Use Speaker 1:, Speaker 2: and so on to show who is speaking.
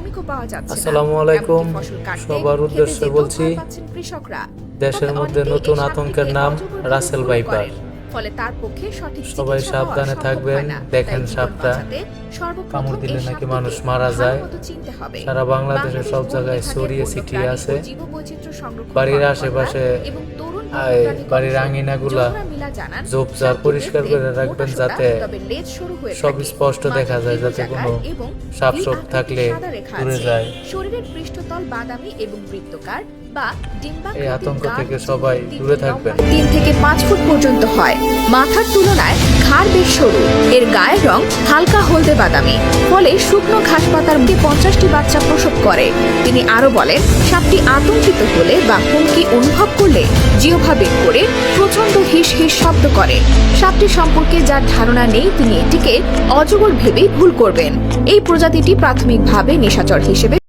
Speaker 1: শ্রমিকও পাওয়া যাচ্ছে
Speaker 2: আসসালামু আলাইকুম। সবার উদ্দেশ্যে বলছি,
Speaker 1: কৃষকরা
Speaker 2: দেশের মধ্যে নতুন আতঙ্কের নাম রাসেল ভাইপার।
Speaker 1: ফলে তার পক্ষে সঠিক
Speaker 2: সবাই সাবধানে থাকবেন। দেখেন সাপটা কামড় দিলে নাকি মানুষ মারা যায়। সারা বাংলাদেশে সব জায়গায় ছড়িয়ে ছিটিয়ে আছে। বাড়ির আশেপাশে বাড়ির আঙিনা
Speaker 1: জোহরা
Speaker 2: ঝোপঝাড় পরিষ্কার করে রাখবেন যাতে সব স্পষ্ট দেখা যায়, যাতে কোনো সাপ সপ থাকলে
Speaker 1: আছে।
Speaker 2: যায়।
Speaker 1: শরীরের পৃষ্ঠতল বাদামি এবং বৃত্তকার
Speaker 2: এই আতঙ্ক থেকে সবাই দূরে থাকবেন।
Speaker 1: তিন থেকে পাঁচ ফুট পর্যন্ত হয় মাথার তুলনায় ঘাড় বেশ সরু। এর গায়ের রং হালকা হলদে বাদামি। ফলে শুকনো ঘাস পাতার মধ্যে পঞ্চাশটি বাচ্চা প্রসব করে। তিনি আরও বলেন, সাপটি আতঙ্কিত হলে বা হুমকি অনুভব করলে বের করে প্রচণ্ড হিস হিস শব্দ করে। সাপটি সম্পর্কে যার ধারণা নেই, তিনি এটিকে অজগর ভেবেই ভুল করবেন। এই প্রজাতিটি প্রাথমিকভাবে নিশাচর হিসেবে